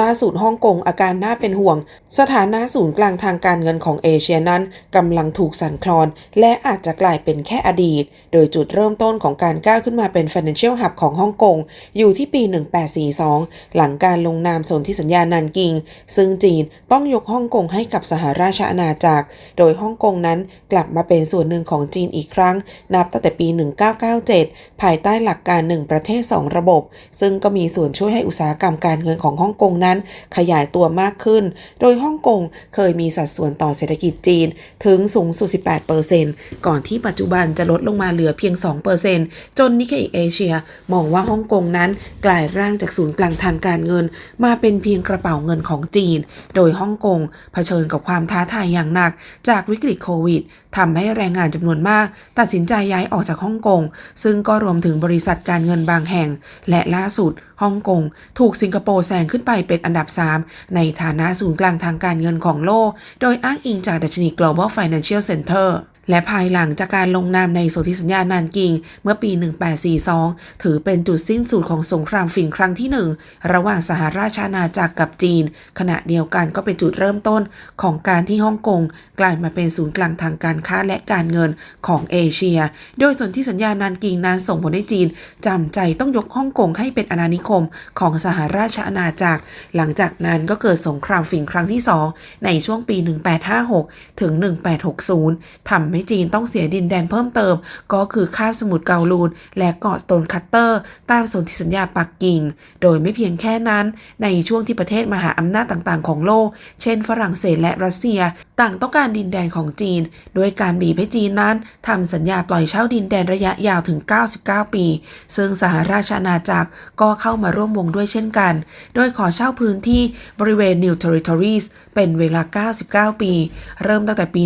ล่าสุดฮ่องกงอาการน่าเป็นห่วง สถานะศูนย์กลางทางการเงินของเอเชียนั้นกำลังถูกสั่นคลอน และอาจจะกลายเป็นแค่อดีต โดยจุดเริ่มต้นของการก้าวขึ้นมาเป็น Financial Hub ของฮ่องกงอยู่ที่ปี 1842 หลังการลงนามสนธิสัญญานันกิง ซึ่งจีนต้องยกฮ่องกงให้กับสหราชอาณาจักร โดยฮ่องกงนั้นกลับมาเป็นส่วนหนึ่งของจีนอีกครั้ง นับตั้งแต่ปี 1997 ภายใต้หลักการ 1 ประเทศ 2 ระบบ ซึ่งก็มีส่วนช่วยให้อุตสาหกรรมการเงินของฮ่องกงนั้นขยายตัวมากขึ้น โดยฮ่องกงเคยมีสัดส่วนต่อเศรษฐกิจจีนถึงสูงสุด 18%ก่อนที่ปัจจุบันจะลดลงมาเหลือเพียง 2%จนนิเคอิเอเชียมองว่าฮ่องกงนั้นกลายร่างจากศูนย์กลางทางการเงิน มาเป็นเพียงกระเป๋าเงินของจีน โดยฮ่องกงเผชิญกับความท้าทายอย่างหนัก จากวิกฤตโควิดทำให้แรงงานจำนวนมาก ตัดสินใจย้ายออกจากฮ่องกง ซึ่งก็รวมถึงบริษัทการเงินบางแห่ง และล่าสุดฮ่องกงถูกสิงคโปร์แซงขึ้นไปเป็นอันดับ 3 ในฐานะศูนย์กลางทางการเงินของโลก โดยอ้างอิงจากดัชนี Global Financial Center และภายหลังจากการลงนามในสนธิสัญญานานกิง เมื่อปี 1842 ถือเป็นจุดสิ้นสุดของสงครามฝิ่นครั้งที่หนึ่งระหว่างสหราชอาณาจักรกับจีน ขณะเดียวกันก็เป็นจุดเริ่มต้นของการที่ฮ่องกงกลายมาเป็นศูนย์กลางทางการค้าและการเงินของเอเชีย โดยสนธิสัญญานานกิงนั้นส่งผลให้จีนจำใจต้องยกฮ่องกงให้เป็นอาณานิคมของสหราชอาณาจักร หลังจากนั้นก็เกิดสงครามฝิ่นครั้งที่สองในช่วงปี 1856 ถึง 1860ทำให้จีนต้องเสียดินแดนเพิ่มเติม ก็คือคาบสมุทรเกาลูน และเกาะสโตนคัตเตอร์ ตามสนธิสัญญาปักกิ่ง โดยไม่เพียงแค่นั้น ในช่วงที่ประเทศมหาอำนาจต่างๆ ของโลก เช่น ฝรั่งเศสและรัสเซีย ต่างต้องการดินแดนของจีน โดยการบีบให้จีนนั้นทำสัญญาปล่อยเช่าดินแดนระยะยาวถึง 99 ปี ซึ่งสหราชอาณาจักรก็เข้ามาร่วมวงด้วยเช่นกัน โดยขอเช่าพื้นที่บริเวณ New Territories เป็นเวลา 99 ปี เริ่มตั้งแต่ปี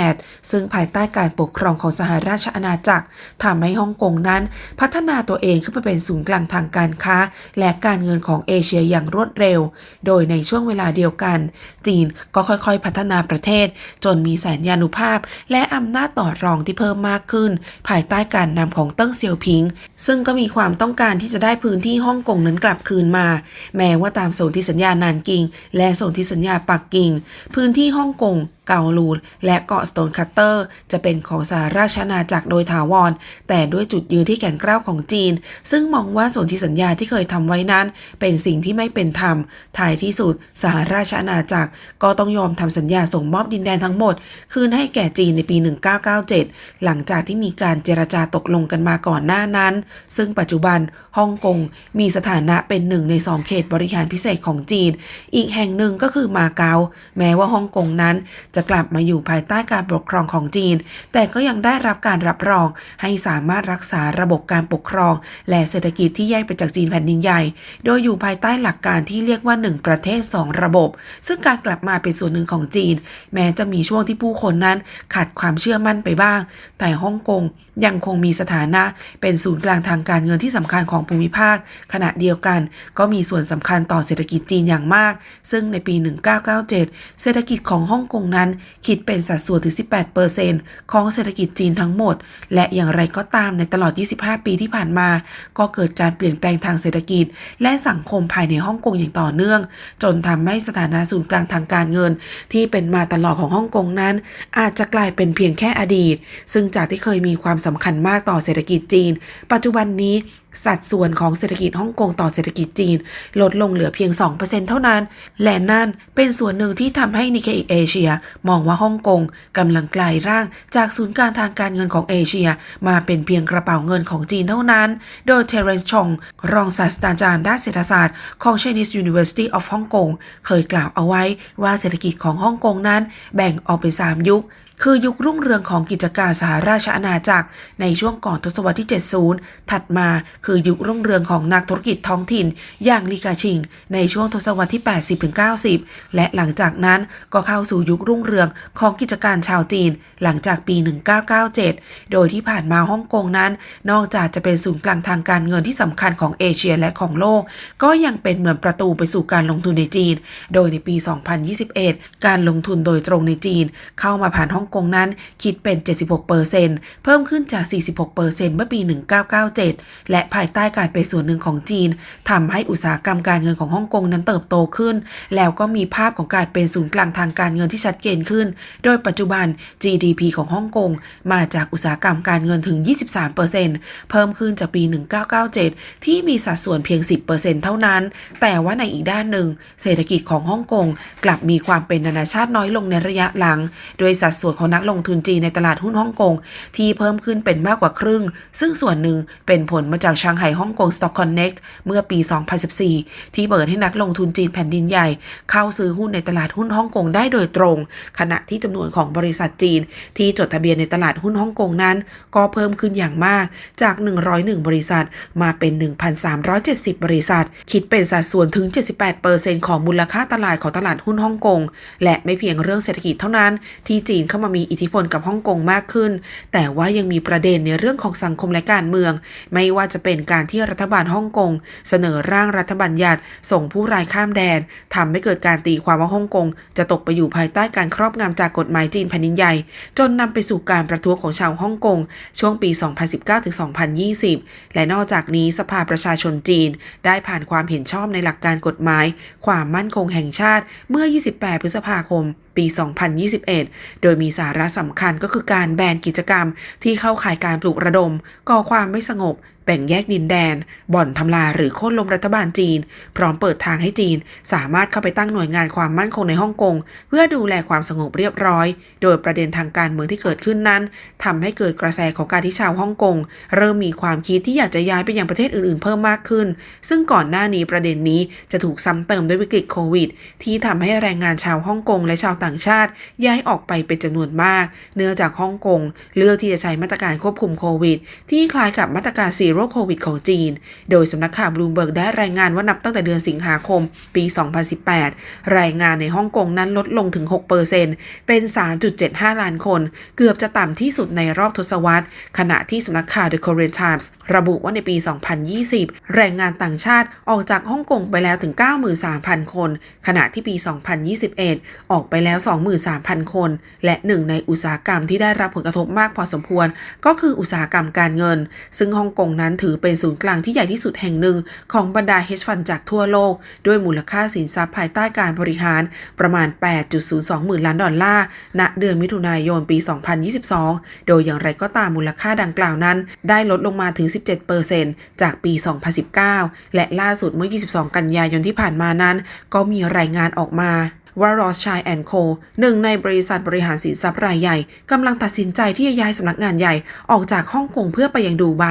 1898ซึ่งภายใต้การปกครองของสหราชอาณาจักรทำให้ฮ่องกงนั้น พัฒนาตัวเองขึ้นมาเป็นศูนย์กลางทางการค้า และการเงินของเอเชียอย่างรวดเร็ว โดยในช่วงเวลาเดียวกัน จีนก็ค่อยๆ พัฒนาประเทศ จนมีแสนยานุภาพ และอำนาจต่อรองที่เพิ่มมากขึ้น ภายใต้การนำของเติ้งเซียวผิง ซึ่งก็มีความต้องการที่จะได้พื้นที่ฮ่องกงนั้นกลับคืนมา แม้ว่าตามสนธิสัญญานานกิง และสนธิสัญญาปักกิ่ง พื้นที่ฮ่องกง เกาลูน และเกาะสโตนคัตเตอร์ จะเป็นของสหราชอาณาจักรโดยถาวร แต่ด้วยจุดยืนที่แข็งกร้าวของจีน ซึ่งมองว่าสนธิสัญญาที่เคยทำไว้นั้น เป็นสิ่งที่ไม่เป็นธรรมท้ายที่สุด สหราชอาณาจักร ก็ต้องยอมทำสัญญาส่งมอบดินแดนทั้งหมด คืนให้แก่จีนในปี 1997 หลังจากที่มีการเจรจาตกลงกันมาก่อนหน้านั้น ซึ่งปัจจุบันฮ่องกงมีสถานะเป็นหนึ่งในสองเขตบริหารพิเศษของจีน อีกแห่งหนึ่งก็คือมาเก๊าแม้ว่าฮ่องกงนั้นจะกลับมาอยู่ภายใต้การปกครองของจีน แต่ก็ยังได้รับการรับรองให้สามารถรักษาระบบการปกครอง และเศรษฐกิจที่แยกไปจากจีนแผ่นดินใหญ่ โดยอยู่ภายใต้หลักการที่เรียกว่า 1 ประเทศ 2 ระบบ ซึ่งการกลับมาเป็นส่วนหนึ่งของจีน แม้จะมีช่วงที่ผู้คนนั้นขาดความเชื่อมั่นไปบ้าง แต่ฮ่องกงยังคงมีสถานะเป็นศูนย์กลางทางการเงินที่สำคัญของภูมิภาค ขณะเดียวกันก็มีส่วนสำคัญต่อเศรษฐกิจจีนอย่างมาก ซึ่งในปี 1997 เศรษฐกิจของฮ่องกงนั้นคิดเป็นสัดส่วนถึง 18%ของเศรษฐกิจจีนทั้งหมด และอย่างไรก็ตามในตลอด 25 ปีที่ผ่านมา ก็เกิดการเปลี่ยนแปลงทางเศรษฐกิจ และสังคมภายในฮ่องกงอย่างต่อเนื่อง จนทำให้สถานะศูนย์กลางทางการเงิน ที่เป็นมาตลอดของฮ่องกงนั้น อาจจะกลายเป็นเพียงแค่อดีต ซึ่งจากที่เคยมีความสำคัญมากต่อเศรษฐกิจจีน ปัจจุบันนี้ สัดส่วนของเศรษฐกิจฮ่องกงต่อเศรษฐกิจจีน ลดลงเหลือเพียง 2%เท่านั้น และนั่นเป็นส่วนหนึ่งที่ทำให้นิเคอิเอเชีย มองว่าฮ่องกงกำลังกลายร่างจากศูนย์กางทางการเงินของเอเชีย มาเป็นเพียงกระเป๋าเงินของจีนเท่านั้น โดยเทเรนชอง รองศาสตราจารย์ด้านเศรษฐศาสตร์ของ Chinese University of Hong Kong เคยกล่าวเอาไว้ว่าเศรษฐกิจของฮ่องกงนั้นแบ่งออกเป็น3ยุค คือยุครุ่งเรืองของกิจการสหราชอาณาจักร ในช่วงก่อนทศวรรษที่ 70 ถัดมาคือยุครุ่งเรืองของนักธุรกิจท้องถิ่น อย่างลีกาชิง ในช่วงทศวรรษที่ 80-90 และหลังจากนั้นก็เข้าสู่ยุครุ่งเรืองของกิจการชาวจีน หลังจากปี 1997 โดยที่ผ่านมาฮ่องกงนั้น นอกจากจะเป็นศูนย์กลางทางการเงินที่สำคัญของเอเชียและของโลก ก็ยังเป็นเหมือนประตูไปสู่การลงทุนในจีน โดยในปี 2021 การลงทุนโดยตรงในจีน เข้ามาผ่านฮ่องงกงนั้นคิดเป็น 76%เพิ่มขึ้นจาก 46%เมื่อปี 1997 และภายใต้การเป็นส่วนหนึ่งของจีนทำให้อุตสาหกรรมการเงินของฮ่องกงนั้นเติบโตขึ้น แล้วก็มีภาพของการเป็นศูนย์กลางทางการเงินที่ชัดเจนขึ้น โดยปัจจุบัน GDP ของฮ่องกงมาจากอุตสาหกรรมการเงินถึง 23%เพิ่มขึ้นจากปี 1997 ที่มีสัดส่วนเพียง 10%เท่านั้น แต่ว่าในอีกด้านหนึ่ง เศรษฐกิจของฮ่องกงกลับมีความเป็นนานาชาติน้อยลงในระยะหลัง โดยสัดส่วนของนักลงทุนจีนในตลาดหุ้นฮ่องกง ที่เพิ่มขึ้นเป็นมากกว่าครึ่ง ซึ่งส่วนหนึ่งเป็นผลมาจากชางไห่ฮ่องกง Stock Connect เมื่อปี 2014 ที่เปิดให้นักลงทุนจีนแผ่นดินใหญ่ เข้าซื้อหุ้นในตลาดหุ้นฮ่องกงได้โดยตรง ขณะที่จำนวนของบริษัทจีน ที่จดทะเบียนในตลาดหุ้นฮ่องกงนั้น ก็เพิ่มขึ้นอย่างมากจาก 101 บริษัทมาเป็น 1,370 บริษัท คิดเป็นสัดส่วนถึง 78%ของมูลค่าตลาดของตลาดหุ้นฮ่องกงและไม่เพียงเรื่องเศรษฐกิจเท่านั้นที่จีนเข้ามามีอิทธิพลกับฮ่องกงมากขึ้น แต่ว่ายังมีประเด็นในเรื่องของสังคมและการเมือง ไม่ว่าจะเป็นการที่รัฐบาลฮ่องกงเสนอร่างรัฐบัญญัติส่งผู้รายข้ามแดนทำให้เกิดการตีความว่าฮ่องกง จะตกไปอยู่ภายใต้การครอบงำจากกฎหมายจีนแผ่นดินใหญ่ จนนำไปสู่การประท้วงของชาวฮ่องกงช่วงปี 2019-2020 และนอกจากนี้สภาประชาชนจีน ได้ผ่านความเห็นชอบในหลักการกฎหมาย ความมั่นคงแห่งชาติเมื่อ 28 พฤษภาคม ปี 2021 โดยมีสาระสำคัญก็คือการแบนกิจกรรมที่เข้าข่ายการปลุกระดม ก่อความไม่สงบ แบ่งแยกดินแดน บ่อนทำลายหรือโค่นล้มรัฐบาลจีน พร้อมเปิดทางให้จีน สามารถเข้าไปตั้งหน่วยงานความมั่นคงในฮ่องกง เพื่อดูแลความสงบเรียบร้อย โดยประเด็นทางการเมืองที่เกิดขึ้นนั้นทำให้เกิดกระแสของการที่ชาวฮ่องกงเริ่มมีความคิดที่อยากจะย้ายไปยังประเทศอื่นๆ เพิ่มมากขึ้น ซึ่งก่อนหน้านี้ประเด็นนี้จะถูกซ้ำเติมด้วยวิกฤตโควิด ที่ทำให้แรงงานชาวฮ่องกงและชาวต่างชาติ ย้ายออกไปเป็นจำนวนมาก เนื่องจากฮ่องกงเลือกที่จะใช้มาตรการควบคุมโควิด ที่คล้ายกับมาตรการซีโร่โควิดของจีน โดยสำนักข่าวบลูมเบิร์กได้รายงานว่านับตั้งแต่เดือนสิงหาคม ปี 2018 รายงานในฮ่องกงนั้นลดลงถึง 6%เป็น 3.75 ล้านคน เกือบจะต่ำที่สุดในรอบทศวรรษ ขณะที่สำนักข่าว The Korean Times ระบุว่าในปี 2020 แรงงานต่างชาติออกจากฮ่องกงไปแล้วถึง 93,000 คน ขณะที่ปี 2021 ออกไปแล้ว 23,000 คน และหนึ่งในอุตสาหกรรมที่ได้รับผลกระทบมากพอสมควร ก็คืออุตสาหกรรมการเงิน ซึ่งฮ่องกงนั้นถือเป็นศูนย์กลางที่ใหญ่ที่สุดแห่งหนึ่ง ของบรรดา hedge fund จากทั่วโลก ด้วยมูลค่าสินทรัพย์ภายใต้การบริหารประมาณ 8.02 หมื่นล้านดอลลาร์ ณ เดือนมิถุนายนปี 2022 โดยอย่างไรก็ตามมูลค่าดังกล่าวนั้น ได้ลดลงมาถึง 17%จากปี 2019 และล่าสุดเมื่อ 22 กันยายนที่ผ่านมานั้น ก็มีรายงานออกมา ว่า Rothschild Co หนึ่งในบริษัทบริหารสินทรัพย์รายใหญ่กำลังตัดสินใจที่จะย้ายสำนักงานใหญ่ออกจากฮ่องกงเพื่อไปยังดูไบ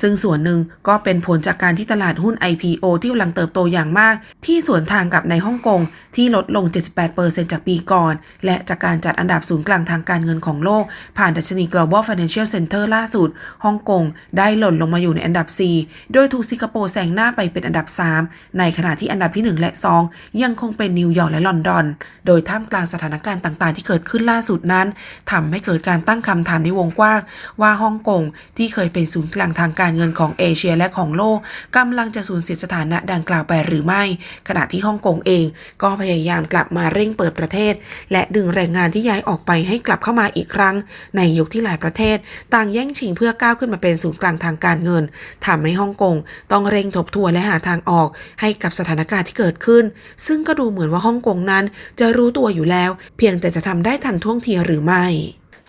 ซึ่งส่วนหนึ่งก็เป็นผลจากการที่ตลาดหุ้น IPO ที่กำลังเติบโตอย่างมาก ที่สวนทางกับในฮ่องกงที่ลดลง 78%จากปีก่อน และจากการจัดอันดับศูนย์กลางทางการเงินของโลก ผ่านดัชนี Global Financial Center ล่าสุดฮ่องกงได้หล่นลงมาอยู่ในอันดับ 4 โดยถูกสิงคโปร์แซงหน้าไปเป็นอันดับ 3 ในขณะที่อันดับที่ 1 และ 2 ยังคงเป็นนิวยอร์กและลอนดอนโดยท่ามกลางสถานการณ์ต่างๆ ที่เกิดขึ้นล่าสุดนั้นทำให้เกิดการตั้งคำถามในวงกว้าง ว่าฮ่องกงที่เคยเป็นศูนย์กลางทางการเงินของเอเชียและของโลกกำลังจะสูญเสียสถานะดังกล่าวไปหรือไม่ ขณะที่ฮ่องกงเอง ก็พยายามกลับมาเร่งเปิดประเทศ และดึงแรงงานที่ย้ายออกไปให้กลับเข้ามาอีกครั้ง ในยุคที่หลายประเทศ ต่างแย่งชิงเพื่อก้าวขึ้นมาเป็นศูนย์กลางทางการเงินทำให้ฮ่องกงต้องเร่งทบทวนและหาทางออกให้กับสถานการณ์ที่เกิดขึ้น ซึ่งก็ดูเหมือนว่าฮ่องกงนั้นจะรู้ตัวอยู่แล้ว เพียงแต่จะทำได้ทันท่วงทีหรือไม่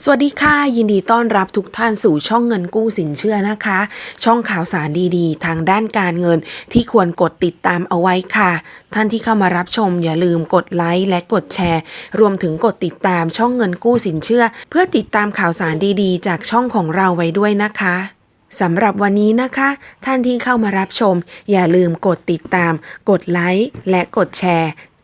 สวัสดีค่ะ ยินดีต้อนรับทุกท่านสู่ช่องเงินกู้สินเชื่อนะคะ ช่องข่าวสารดีๆ ทางด้านการเงินที่ควรกดติดตามเอาไว้ค่ะ ท่านที่เข้ามารับชมอย่าลืมกดไลค์และกดแชร์ รวมถึงกดติดตามช่องเงินกู้สินเชื่อ เพื่อติดตามข่าวสารดีๆ จากช่องของเราไว้ด้วยนะคะสำหรับวันนี้นะคะ ท่านที่เข้ามารับชม อย่าลืมกดติดตาม กดไลค์และกดแชร์